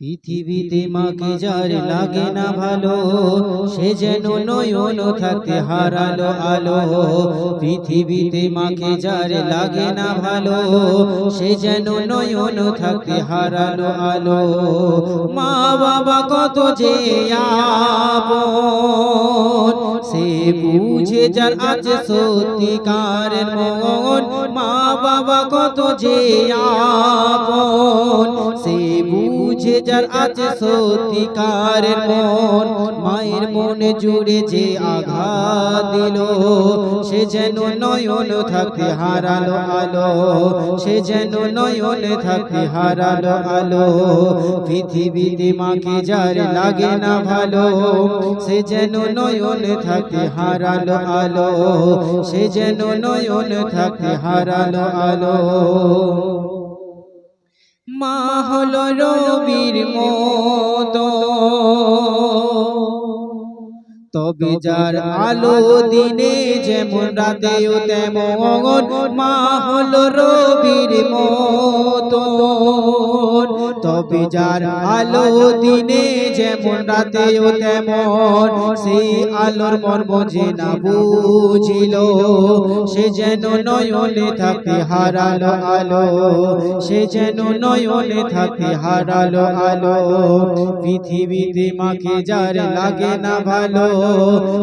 পৃথিবীতে মাকে যার লাগে না ভালো সে যেন নয়ন থাকতে হারালো আলো। পৃথিবীতে মাকে যার লাগে না ভালো সে যেন নয়ন থাকতে হারালো আলো। মা বাবা কত যে সে বুঝে যার আছে সত্যিকার মন। মা বাবা কত যে আপন। বুঝে যার আছে সত্যিকার মন, মায়ের মনে জুড়ে যে আঘাত দিল, সে যেন নয়ন থাকতে হারালো আলো, সে যেন নয়ন থাকতে হারালো আলো, পৃথিবীতে মাকে যার লাগে না ভালো, সে যেন নয়ন থাকতে হারালো আলো, সে যেন নয়ন থাকতে হারালো আলো। মা হল রবির মতো। তবে যার আলো দিনে যেমন রাতেও তেমন মা হল রবির মতো। তবে যার আলো দিনে যেমন রাতেও তেমন, সেই আলোর মর্ম যে না বুঝিল, সে যেন নয়নে থাকে হারালো আলো, সে যেন নয়নে থাকে হারালো আলো। পৃথিবীতে মাকে যার লাগে না ভালো,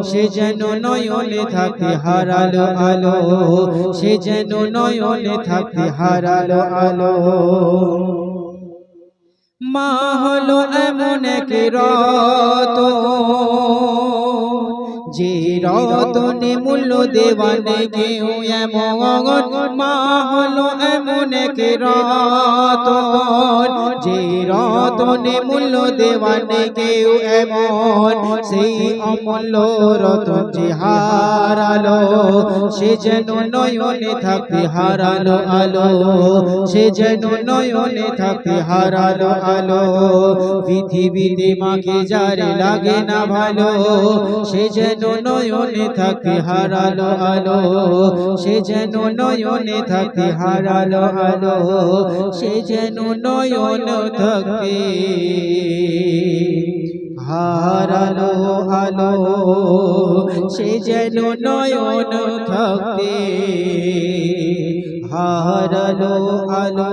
সে যেন নয়নে থাকে হারালো আলো, সে যেন নয়নে থাকে হারালো আলো। মা হলো এমন এক রত। যে রতনে মূল্য দেওয়ানে কেউ এমন মা হলো এমন এক রত। যে রতনে মূল্য দেওয়ানে কেউ এমন, সেই অমূল্য রতন যে হারালো সে যেন নয়নে থাকতে হারালো আলো, সে যেন নয়নে থাকতে হারালো আলো। পৃথিবীতে মাকে যারে লাগে না ভালো, সে যেন নয়নে থাকতে হারালো আলো, সে যেন নয়নে থাকতে হারালো আলো, সে যেন নয়ন থাকতে হারানো আলো সে যেন নয়ন থাকতে হারানো আলো